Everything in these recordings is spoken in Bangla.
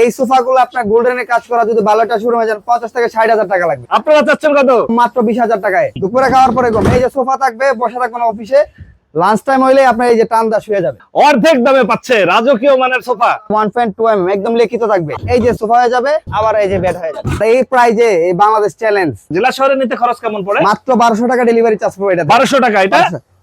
এই সোফা গুলো আপনার গোল্ডেনের কাজ করা যদি ভালোটা শুরু হয়ে যান পঞ্চাশ থেকে ষাট হাজার টাকা লাগবে। আপনারা চাচ্ছেন কত? মাত্র বিশ হাজার টাকায়। দুপুরে খাওয়ার পরে এই যে সোফা থাকবে বসে থাকবেন অফিসে লাঞ্চ টাইম হইলে আপনার এই যে টান্দা শুয়ে যাবে। অর্ধেক দামে পাচ্ছে রাজকীয় মানের sofa. One point two M একদম লিখিত থাকবে। এই যে সোফা হয়ে যাবে আবার এই যে বেড হয়ে যাবে। এই প্রাইজে এই বাংলাদেশ চ্যালেঞ্জ জেলা শহরে নিতে খরচ কেমন পড়ে? মাত্র বারোশো টাকা ডেলিভারি চার্জ পড়বে এটা বারোশো টাকা এটা?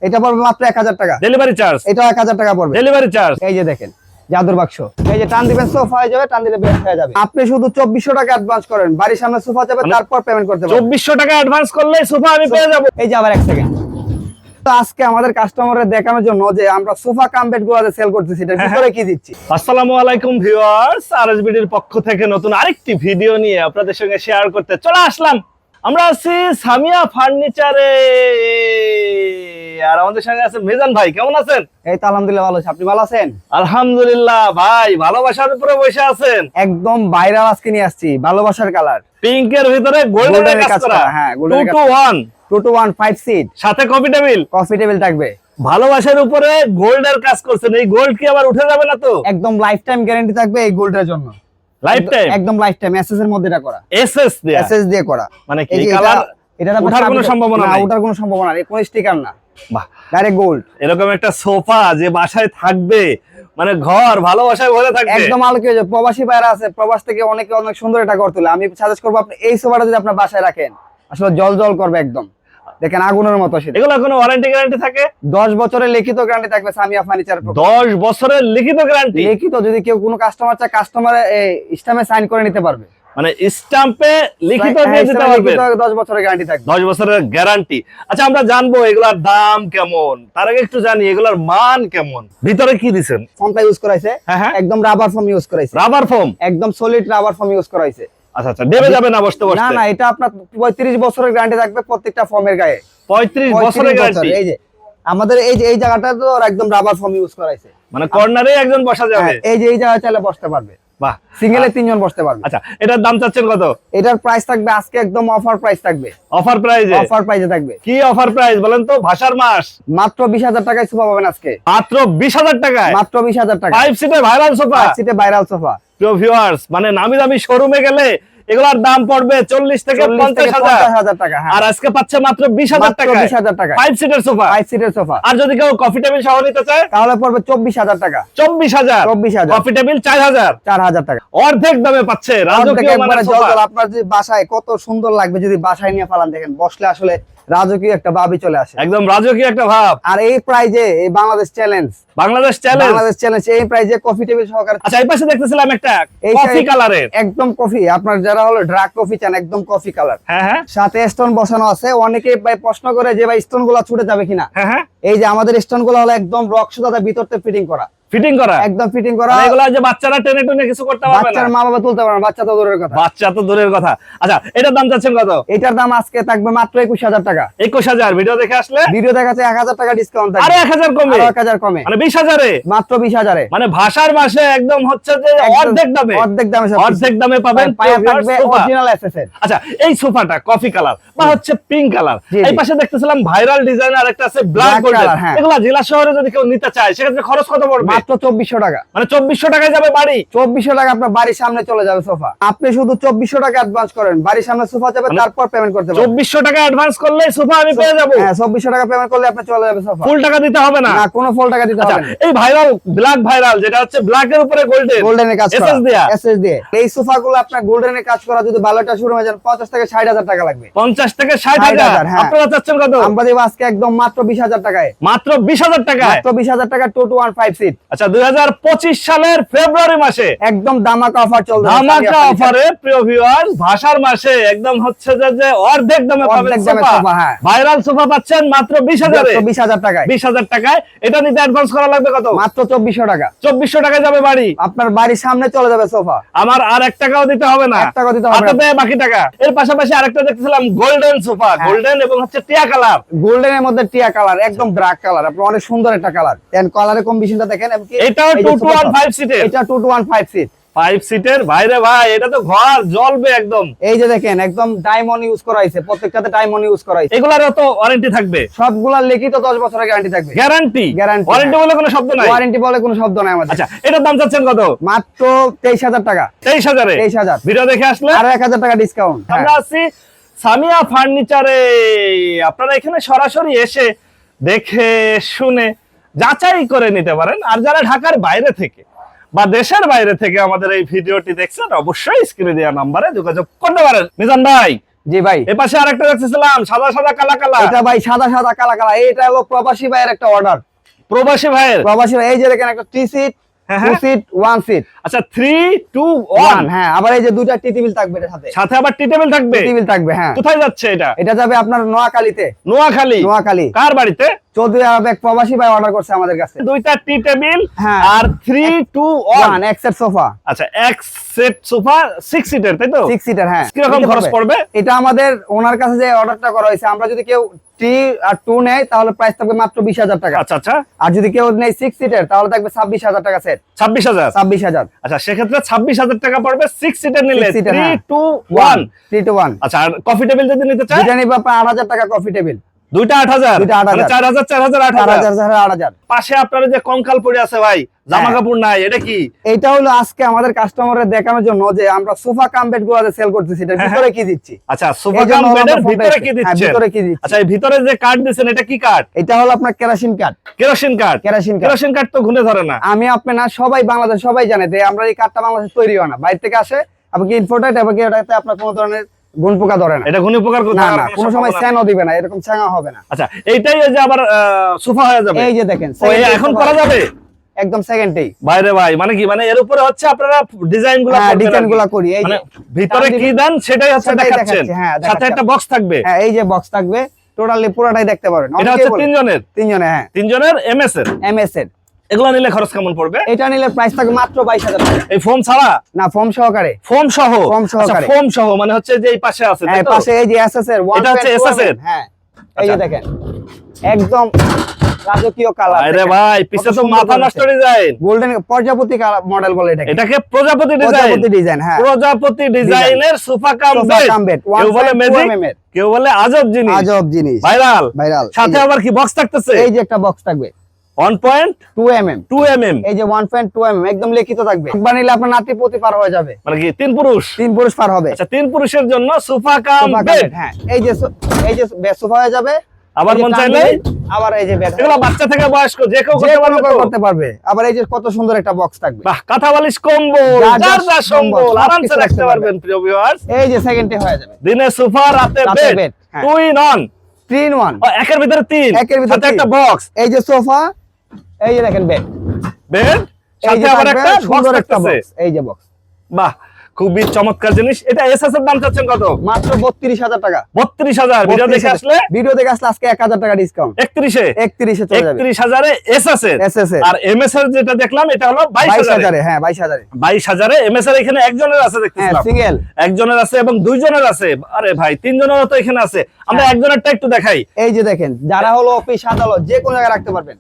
এটা পড়বে মাত্র এক হাজার টাকা। ডেলিভারি চার্জ এটা এক হাজার টাকা পড়বে। ডেলিভারি চার্জ এই যে দেখেন। জাদুর বাক্স। এই যে টান দিবেন সোফা হয়ে যাবে টান দিলে বেড হয়ে যাবে। আপনি শুধু চব্বিশশো টাকা অ্যাডভান্স করেন। বাড়ির সামনে সোফা যাবে তারপর পেমেন্ট করতে পারবেন। চব্বিশশো টাকা অ্যাডভান্স করলে সোফা আমি পেয়ে যাব। এই যে আবার এক সেকেন্ড তো আজকে আমাদের কাস্টমারের দেখানোর জন্য যে আমরা সোফা কাম বেডগুলো সেল করতেছি এটা হ্যাঁ, ভিতরে কি দিচ্ছি? আসসালামু আলাইকুম ভিউয়ার্স আরএসবিডির পক্ষ থেকে নতুন আরেকটি ভিডিও নিয়ে আপনাদের সঙ্গে শেয়ার করতে চলে আসলাম। আমরা আছি সামিয়া ফার্নিচারে। আর আমাদের সঙ্গে আছে মিজান ভাই কেমন আছেন? এই তো আলহামদুলিল্লাহ ভালো আছি। আপনি ভালো আছেন? আলহামদুলিল্লাহ ভাই ভালোবাসার উপরে বসে আছেন। একদম ভাইরাল আজকে নিয়ে আসছি ভালোবাসার কালার। পিঙ্কের ভিতরে গোল্ডেনের Golden এর কাজ করা। হ্যাঁ, এর কাজ two one two two one five seat সাথে কফি টেবিল কফি টেবিল থাকবে। ভালোবাসার উপরে গোল্ডের কাজ করছেন। এই গোল্ড কি আবার উঠে যাবে না তো? একদম লাইফ টাইম গ্যারান্টি থাকবে এই গোল্ডের জন্য। লাইফ টাইম একদম লাইফ টাইম এসএস এর মধ্যে এটা করা। এসএস দেয়া? এসএস দিয়ে করা। মানে কি কালার এটা ওঠার কোনো সম্ভাবনা নাই? ওঠার কোনো সম্ভাবনা নেই কোনো স্টিকার না। বাহ। ডাইরেক্ট গোল্ড এরকম একটা সোফা যে বাসায় থাকবে মানে ঘর ভালোবাসায় ভরে থাকবে। একদম আলোকিত প্রবাসী বাইরে আছে প্রবাস থেকে অনেকে অনেক সুন্দর এটা তোলে। আমি সাজেস্ট করব আপনি এই সোফাটা যদি আপনার বাসায় রাখেন আসলে জল জল করবে একদম। দেখেন আগুনের মতো সেটা এগুলো কোনো ওয়ারেন্টি গ্যারান্টি থাকে? দশ বছরের লিখিত গ্যারান্টি থাকবে সামিয়া ফার্নিচার দশ বছরের লিখিত গ্যারান্টি লিখিত যদি কেউ কোনো কাস্টমার চায় কাস্টমার স্টামে সাইন করে নিতে পারবে। মানে স্টাম্পে লিখিত হ্যাঁ, দিয়ে দিতে পারবে? লিখিত দশ বছরের গ্যারান্টি থাকবে। দশ বছরের গ্যারান্টি আচ্ছা আমরা জানব এগুলার দাম কেমন? তার আগে একটু জানি এগুলার মান কেমন? ভিতরে কি দিছেন? ফোনটা ইউজ করাইছে। হ্যাঁ হ্যাঁ। একদম রাবার ফোম ইউজ করাইছে। রাবার ফোম একদম সলিড রাবার ফোম ইউজ করাইছে। আচ্ছা আচ্ছা দেবে যাবে না বসতে বসতে? না এটা আপনার পঁয়ত্রিশ বছরের গ্যারান্টি থাকবে প্রত্যেকটা ফর্মের গায়ে। 35 বছরের গ্যারান্টি এই যে আমাদের এই যে এই জায়গাটা তো একদম রাবার ফোম ইউজ করাইছে। মানে কর্নারে একজন বসা যাবে? হ্যাঁ, এই যে এই জায়গায় চাইলে বসতে পারবে। বাহ। সিঙ্গেলে তিনজন বসতে পারবে। আচ্ছা এটার দাম চাচ্ছেন কত? এটার প্রাইস থাকবে আজকে একদম অফার প্রাইস থাকবে। অফার প্রাইজে অফার প্রাইসে থাকবে। কি অফার প্রাইস বলেন তো? ভাষার মাস। মাত্র বিশ হাজার টাকায় সোফা পাবেন আজকে। মাত্র টাকায়? মাত্র টাকা ভাইরাল সোফা? সিটে ভাইরাল সোফা। প্রিয় ভিউয়ার্স মানে নামি দামি শোরুমে গেলে এগুলার দাম পড়বে চল্লিশ থেকে পঞ্চাশ হাজার। হাজার টাকা হ্যাঁ। আর আজকে পাচ্ছে মাত্র বিশ হাজার টাকা বিশ হাজার টাকা ফাইভ সিটের সোফা ফাইভ সিটের সোফা আর যদি কেউ কফি টেবিল সহ নিতে চায়? তাহলে পড়বে চব্বিশ হাজার টাকা। চব্বিশ হাজার। চব্বিশ হাজার। কফি টেবিল চার হাজার। চার হাজার টাকা। অর্ধেক দামে পাচ্ছে রাজকীয়। আপনার যে বাসায় কত সুন্দর লাগবে যদি বাসায় নিয়ে ফালান দেখেন। বসলে আসলে রাজকীয় একটা ভাবি চলে আসে। একদম রাজকীয় একটা ভাব। আর এই প্রাইজে এই Bangladesh challenge Bangladesh challenge Bangladesh challenge এই প্রাইজে কফি টেবিল সহকারে আচ্ছা এই পাশে দেখতেছিলাম একটা কফি কালারের একদম কফি আপনার যারা হলো ড্রাগ কফি চান একদম কফি কালার হ্যাঁ হ্যাঁ। সাথে স্টোন বসানো আছে। অনেকে ভাই প্রশ্ন করে যে ভাই স্টোনগুলা ছুটে যাবে কিনা। হ্যাঁ হ্যাঁ। এই যে আমাদের স্টোনগুলো হলো একদম রক সুতাতে ভিতরতে ফিটিং করা। ফিটিং করা? একদম ফিটিং করা। মানে যে বাচ্চারা টেনে টেনে কিছু করতে পারবে বাচ্চার মা বাবা তুলতে পারে না, বাচ্চা তো দূরের কথা। বাচ্চা তো দূরের কথা। আচ্ছা এটার দাম চাচ্ছেন কত? এটার দাম আজকে থাকবে মাত্র একুশ হাজার টাকা। একুশ হাজার। ভিডিও দেখে আসলে? ভিডিও দেখাচ্ছে এক হাজার টাকা ডিসকাউন্ট আরে এক হাজার কমে? এক হাজার কমে। মানে বিশ হাজারে? মাত্র বিশ হাজারে। মানে ভাষার মাসে একদম হচ্ছে যে অর্ধেক দামে। অর্ধেক দামে অর্ধেক দামে পাবেন অরিজিনাল এসএসএর আচ্ছা এই সোফাটা কফি কালার বা হচ্ছে পিঙ্ক কালার এই পাশে দেখতেছিলাম ভাইরাল ডিজাইন আর একটা আছে ব্ল্যাক হ্যাঁ। এগুলা জেলা শহরে যদি কেউ নিতে চায় সেক্ষেত্রে খরচ কত পড়বে? মাত্র চব্বিশশো টাকা। মানে চব্বিশশো টাকায় যাবে বাড়ি? চব্বিশশো টাকা আপনার বাড়ির সামনে চলে যাবে সোফা। আপনি শুধু চব্বিশশো টাকা অ্যাডভান্স করেন বাড়ির সামনে সোফা যাবে মানে তারপর পেমেন্ট করতে পারবেন। চব্বিশশো টাকা অ্যাডভান্স করলে সোফা আমি পেয়ে যাব। হ্যাঁ চব্বিশশো টাকা পেমেন্ট করলে আপনি চলে যাবে সোফা। ফুল টাকা দিতে হবে না? কোনো ফল টাকা দিতে আচ্ছা হবে এই ভাইরাল ব্ল্যাক ভাইরাল যেটা হচ্ছে ব্ল্যাক এর উপরে গোল্ডেন গোল্ডেনের কাজ করা। SS দেয়া? এসএস দিয়ে এই সোফা গুলো আপনার গোল্ডেনের কাজ করা যদি ভালোটা শুরু হয়ে যান পঞ্চাশ থেকে ষাট হাজার টাকা লাগবে। পঞ্চাশ থেকে ষাট 60,000, হাজার? হ্যাঁ। আপনারা চাচ্ছেন কত? আমরা দেবো আজকে একদম মাত্র বিশ হাজার টাকায়। মাত্র বিশ হাজার টাকায়? মাত্র বিশ হাজার টাকা two two one five seat আচ্ছা দু হাজার পঁচিশ সালের ফেব্রুয়ারি মাসে একদম দামাকা অফার চলবে। ধামাকা অফারে প্রিয় ভিউয়ার্স ভাষার মাসে একদম হচ্ছে যে অর্ধেক দামে পাবেন সোফা। সোফা, হ্যাঁ। ভাইরাল সোফা পাচ্ছেন মাত্র বিশ হাজারে। বিশ হাজার টাকায়। বিশ হাজার টাকায়। এটা নিতে অ্যাডভান্স করা লাগবে কত? মাত্র চব্বিশশো টাকা। চব্বিশশো টাকায় যাবে বাড়ি। আপনার বাড়ির সামনে চলে যাবে সোফা। আমার আর এক টাকাও দিতে হবে না। এক টাকাও দিতে হবে না। বাকি টাকা। এর পাশাপাশি আরেকটা দেখতেছিলাম গোল্ডেন সোফা। হ্যাঁ। গোল্ডেন এবং হচ্ছে টিয়া কালার গোল্ডেন এর মধ্যে টিয়া কালার একদম ব্ল্যাক কালার আপনার অনেক সুন্দর একটা কালার দেন কালারের কম্বিনেশনটা দেখেন এমনকি এটাও এই যে টু টু সোফাটা, ওয়ান ফাইভ সিটের এটা two two one five seat five সিটের ভাইরে ভাই এটা তো ঘর জ্বলবে একদম। এই যে দেখেন একদম ডায়মন্ড ইউজ করা হয়েছে প্রত্যেকটাতে ডায়মন্ড ইউজ করা হয়েছে। এগুলারও তো ওয়ারেন্টি থাকবে। লিখিত দশ বছরের গ্যারান্টি থাকবে। গ্যারান্টি ওয়ারেন্টি বলে কোনো শব্দ নাই? ওয়ারেন্টি বলে কোনো শব্দ নাই আমাদের। আচ্ছা এটার দাম চাচ্ছেন কত? মাত্র তেইশ হাজার টাকা। তেইশ হাজারে? তেইশ হাজার। ভিডিও দেখে আসলে? আরও এক হাজার টাকা ডিসকাউন্ট আমরা আছি সামিয়া ফার্নিচারে। আপনারা এখানে সরাসরি এসে দেখে শুনে যাচাই করে নিতে পারেন। আর যারা ঢাকার বাইরে থেকে বা দেশের বাইরে থেকে আমাদের এই ভিডিওটি দেখছেন অবশ্যই স্ক্রিনে দেওয়া নাম্বারে যোগাযোগ করতে পারেন। মিজান ভাই জি ভাই। এ পাশে আরেকটা দেখতেছিলাম সাদা সাদা কালা কালা। এটা ভাই সাদা সাদা কালা কালা। এটা হলো প্রবাসী ভাইয়ের একটা অর্ডার প্রবাসী ভাইয়ের? প্রবাসী ভাই এই যে দেখেন একটা T seat two. Seat one seat আচ্ছা থ্রি টু ওয়ান হ্যাঁ আবার এই যে দুইটা টি টেবিল থাকবে এটার সাথে। সাথে আবার টি টেবিল থাকবে? টেবিল থাকবে হ্যাঁ। কোথায় যাচ্ছে এটা? এটা যাবে আপনার নোয়াখালীতে। নোয়াখালী? নোয়াখালী। কার বাড়িতে? চৌধুরী আরব এক প্রবাসী ভাই অর্ডার করছে আমাদের কাছে। দুইটা টি টেবিল হ্যাঁ। আর থ্রি টু ওয়ান ওয়ান এক্সের সোফা আচ্ছা এক সেট সোফা সিক্স সিটার তাই তো? সিক্স সিটার হ্যাঁ। কীরকম খরচ পড়বে? এটা আমাদের ওনার কাছে যে অর্ডারটা করা হয়েছে আমরা যদি কেউ টি আর টু নেয় তাহলে প্রাইস থাকবে মাত্র বিশ হাজার টাকা। আচ্ছা আচ্ছা। আর যদি কেউ নেয় সিক্স সিটের তাহলে থাকবে ছাব্বিশ হাজার টাকা সেট ছাব্বিশ হাজার? ছাব্বিশ হাজার। আচ্ছা সেক্ষেত্রে ছাব্বিশ হাজার টাকা পড়বে সিক্স সিটের নিলে। Three. Two one one three two one আচ্ছা আর কফি টেবিল যদি নিতে চাই জানি নিবে আপনার আট হাজার টাকা কফি টেবিল দুইটা আট হাজার। দুইটা আট মানে হাজার। চার হাজার চার হাজার আট হাজার। হাজার আট হাজার। পাশে আপনার যে কঙ্কাল পড়ে আছে ভাই জামা হ্যাঁ। কাপড় নাই এটা কি? এইটা হলো আজকে আমাদের কাস্টমারের দেখানোর জন্য যে আমরা সোফা কাম বেডগুলো সেল করতেছি এটার হ্যাঁ, ভিতরে কি দিচ্ছি? আচ্ছা সোফা কাম বেডের ভিতরে কি এসছে। হ্যাঁ, ভিতরে কি দিচ্ছি? আচ্ছা এই ভিতরে যে কার্ড দিচ্ছেন এটা কি কার্ড এটা হলো আপনার kerosene card kerosene kerosene card তো ঘুরে ধরে না। আমি আপনি না সবাই বাংলাদেশ সবাই জানে যে আমরা এই কার্ডটা বাংলাদেশে তৈরি হয় না। বাইরে থেকে আসে আপনাকে এবং এটাতে আপনার কোনো ধরনের গুণ পোকা ধরে না। এটা ঘুনি প্রকার না না কোনো সময় স্যানও দিবে না এরকম ছ্যাঙা হবে না। আচ্ছা এইটাই যে আবার সোফা হয়ে যাবে। এই যে দেখেন এখন করা যাবে? একদম সেকেন্ডেই বাইরে ভাই মানে কি মানে এর উপরে হচ্ছে আপনারা ডিজাইনগুলো হ্যাঁ ডিজাইনগুলা করি এই মানে ভিতরে কি। দেন সেটাই হচ্ছে দেখাচ্ছেন। হ্যাঁ, সাথে একটা বক্স থাকবে। হ্যাঁ এই যে বক্স থাকবে টোটালি পুরোটাই দেখতে পারবেন। এটা হচ্ছে বলে। তিনজনের? হ্যাঁ। তিনজনের এমএস এর? এমএস এর। এগুলো নিলে খরচ কেমন পড়বে? এটা নিলে প্রাইস থাকবে মাত্র বাইশ হাজার এই ফোম ছাড়া? না ফোম সহকারে। ফোম সহ? ফোম সহকারে। ফোম সহ মানে হচ্ছে যে এই পাশে আছে তাই হ্যাঁ পাশে এই যে এসএস এর এটা হচ্ছে 1.2 SS এর? হ্যাঁ এই যে আচ্ছা। দেখেন একদম রাজকীয় কালার আরে ভাই পিছে তো মাথা নষ্ট ডিজাইন গোল্ডেন প্রজাপতি মডেল বলে এটাকে। এটাকে প্রজাপতি ডিজাইন প্রজাপতি ডিজাইন হ্যাঁ। প্রজাপতি ডিজাইনের সোফা কাম বেড কেউ বলে 1.2 ম্যাজিক কেউ বলে আজব জিনিস। আজব জিনিস। ভাইরাল ভাইরাল সাথে আবার কি বক্স থাকতেছে? এই যে একটা বক্স থাকবে। 1.2 2 এই যে 1.2 mm একদম লিখিত থাকবে। একবার নিলে আপনার নাতি প্রতি পার হয়ে যাবে। মানে কি তিন পুরুষ? তিন পুরুষ পার হবে। আচ্ছা তিন পুরুষের জন্য সোফা কাম বেড হ্যাঁ। এই যে এই যে সোফা হয়ে যাবে। আবার এই যে মন চাইলে? আবার এই যে এগুলো বাচ্চা থেকে বয়স্ক যে কেউ করতে পারবে আবার এই যে কত সুন্দর একটা বক্স থাকবে। বাহ কাঁথা বালিশ কম্বল যা যা যার যা সম্বল আরামসে রাখতে পারবেন প্রিয় ভিউয়ার্স এই যে সেকেন্ডে হয়ে যাবে। দিনে সোফা রাতে বেড bed, হ্যাঁ। Two in one three one একের ভিতরে তিন। একের ভিতরে একটা বক্স এই যে সোফা এই যে দেখেন বেড বেড সাথে আবার একটা সুন্দর একটা বক্স এই যে বক্স বাহ খুবই চমৎকার জিনিস। এটা এসএস এর দাম চাচ্ছেন কত? মাত্র বত্রিশ হাজার টাকা। বত্রিশ হাজার। ভিডিও দেখে আসলে? ভিডিও দেখে আসলে আজকে এক হাজার টাকা ডিসকাউন্ট একত্রিশে? একত্রিশে চলে যাবে। একত্রিশ হাজারে এসএস এর? এসএস এর। আর এমএস এর যেটা দেখলাম এটা হলো বাইশ বাইশ হাজারে হাজারে হ্যাঁ বাইশ হাজারে। বাইশ হাজারে। এমএস এর এখানে একজনের আছে হ্যাঁ দেখতেছিলাম সিঙ্গেল একজনের আছে এবং দুইজনের আছে। আরে ভাই তিনজনেরও তো এখানে আছে। আমরা হ্যাঁ। একজনেরটা একটু দেখাই। এই যে দেখেন যারা হলো অফিস আদালত যে কোনো জায়গায় রাখতে পারবেন।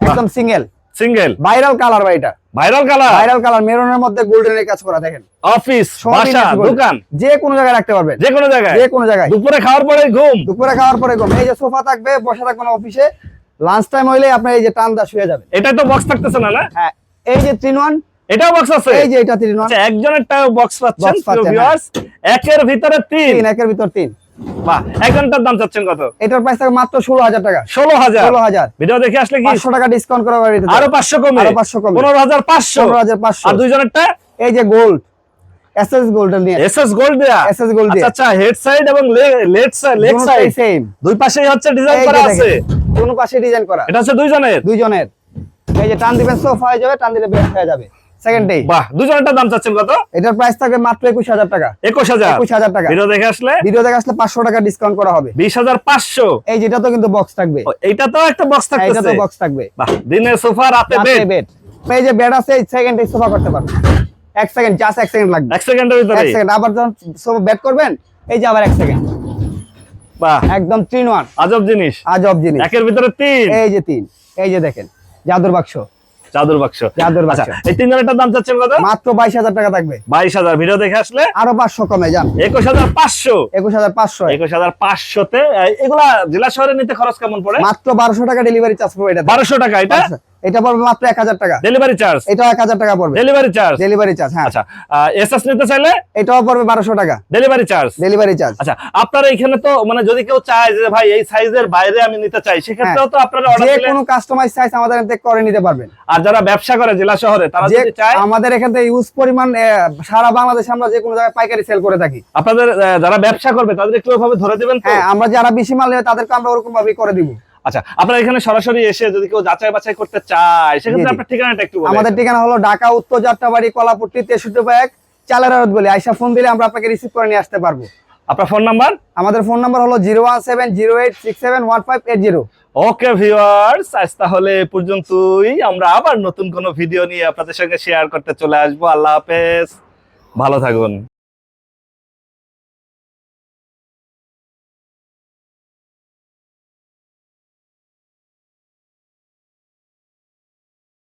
একদম সিঙ্গেল সিঙ্গেল ভাইরাল কালার ভাই এটা। ভাইরাল কালার ভাইরাল কালার মেরুনের মধ্যে গোল্ডেনের কাজ করা দেখেন। অফিস বাসা দোকান? যে কোনো জায়গায় রাখতে পারবেন। যে কোনো জায়গায়? যে কোনো জায়গায়। দুপুরে খাওয়ার পরে ঘুম? দুপুরে খাওয়ার পরে ঘুম। এই যে সোফা থাকবে বসে থাকবেন অফিসে লাঞ্চ টাইম হইলে আপনার এই যে টান্দা শুয়ে যাবে এটা তো বক্স থাকতেছে না না? হ্যাঁ। এই যে তিন ওয়ান এটাও বক্স আছে? এই যে এটা তিন ওয়ান আচ্ছা একজনেরটাও বক্স পাচ্ছেন ভিউয়ার্স একের ভিতরে তিন একের ভিতর তিন। বাহ একজনটার দাম চাচ্ছেন কত? এটার প্রাইস থাকবে মাত্র ষোলো হাজার টাকা। ষোলো হাজার? ষোলো হাজার। ভিডিও দেখে আসলে কি? পাঁচশো টাকা ডিসকাউন্ট করা হবে আরও পাঁচশো কমে? আরও 500 কমে। পনেরো হাজার পাঁচশো? পনেরো হাজার পাঁচশো। আর দুইজনেরটা? এই যে গোল্ড এসএস গোল্ডেন নিয়ে এসএস গোল্ড দেয়া? দেয়া। আচ্ছা আচ্ছা হেড সাইড এবং leg side leg side same দুই পাশেই হচ্ছে ডিজাইন করা আছে। কোন পাশে ডিজাইন করা। এটা হচ্ছে দুইজনের? দুইজনের। এই যে টান দিবেন সোফা হয়ে যাবে টান দিলে বেড হয়ে যাবে। সেকেন্ড ডে বাহ দুজনেরটার দাম চাচ্ছেন কত? এটার প্রাইস থাকবে মাত্র একুশ হাজার টাকা। একুশ হাজার? টাকা। ভিডিও দেখে আসলে? ভিডিও দেখে আসলে পাঁচশো টাকা ডিসকাউন্ট করা হবে। বিশ হাজার পাঁচশো? এই যেটা তো কিন্তু বক্স থাকবে। এইটা তো একটা বক্স হ্যাঁ, এটা তো বক্স থাকবে। বাহ দিনের সোফা রাতে বেড বেড এই যে বেড আছে সেকেন্ড ডে সোফা করতে পারবে এক সেকেন্ড জাস্ট এক সেকেন্ড লাগবে। এক সেকেন্ডের ভিতরে এক সেকেন্ড আবার যখন সোফা বেড করবেন এই যে আবার এক সেকেন্ড বাহ। একদম তিন ওয়ান আজব জিনিস। আজব জিনিস। একের ভিতরে তিন। এই যে তিন। এই যে দেখেন জাদুর বাক্স। চাদর বাক্স। চাদর বাক্স। বাচ্চা এই তিন জনেরটার দাম চাচ্ছেন কত? মাত্র বাইশ হাজার টাকা থাকবে। বাইশ হাজার। ভিডিও দেখে আসলে? আরও পাঁচশো কমে যান একুশ হাজার পাঁচশো। একুশ হাজার পাঁচশো। একুশ হাজার পাঁচশোতে এগুলা জেলা শহরে নিতে খরচ কেমন পড়ে? মাত্র বারোশো টাকা ডেলিভারি চার্জ পড়বে এটা বারোশো টাকা এটা? এটা পড়বে মাত্র এক হাজার টাকা। ডেলিভারি চার্জ এক হাজার টাকা পড়বে। ডেলিভারি চার্জ ডেলিভারি চার্জ হ্যাঁ। আচ্ছা এসএস নিতে চাইলে? এটাও পড়বে বারোশো টাকা। ডেলিভারি চার্জ ডেলিভারি চার্জ আচ্ছা আপনারা এখানে তো মানে যদি কেউ চায় যে ভাই এই সাইজের বাইরে আমি নিতে চাই সেক্ষেত্রেও তো আপনারা অর্ডার দিলে যে কোনো কাস্টমাইজ সাইজ আমাদের এখান থেকে করে নিতে পারবেন। আর যারা ব্যবসা করে জেলা শহরে তারা যদি চায় আমাদের এখান থেকে ইউজ পরিমাণ সারা বাংলাদেশে আমরা যে কোনো জায়গায় পাইকারি সেল করে থাকি। আপনাদের যারা ব্যবসা করবে তাদের একটু ওইভাবে ধরে দিবেন তো? হ্যাঁ আমরা যারা বেশি মাল নেবে তাদেরকে আমরা ওরকম ভাবে করে দিব। আচ্ছা আপনারা এখানে সরাসরি এসে যদি কেউ যাচাই বাছাই করতে চায় সেক্ষেত্রে। আপনার ঠিকানাটা একটু আমাদের ঠিকানা হলো ঢাকা উত্তর যাত্রাবাড়ি কলাপুট্টি তেষট্টি ব্যাগ চালের আড়ত বলি আইসা ফোন দিলে আমরা আপনাকে রিসিভ করে নিয়ে আসতে পারব। আপনার ফোন নাম্বার আমাদের ফোন নাম্বার হলো zero one seven zero eight six seven one five eight zero. Okay viewers আজ তাহলে পর্যন্তই। আমরা আবার নতুন কোনো ভিডিও নিয়ে আপনাদের সঙ্গে শেয়ার করতে চলে আসব। আল্লাহ হাফেজ। ভালো থাকুন।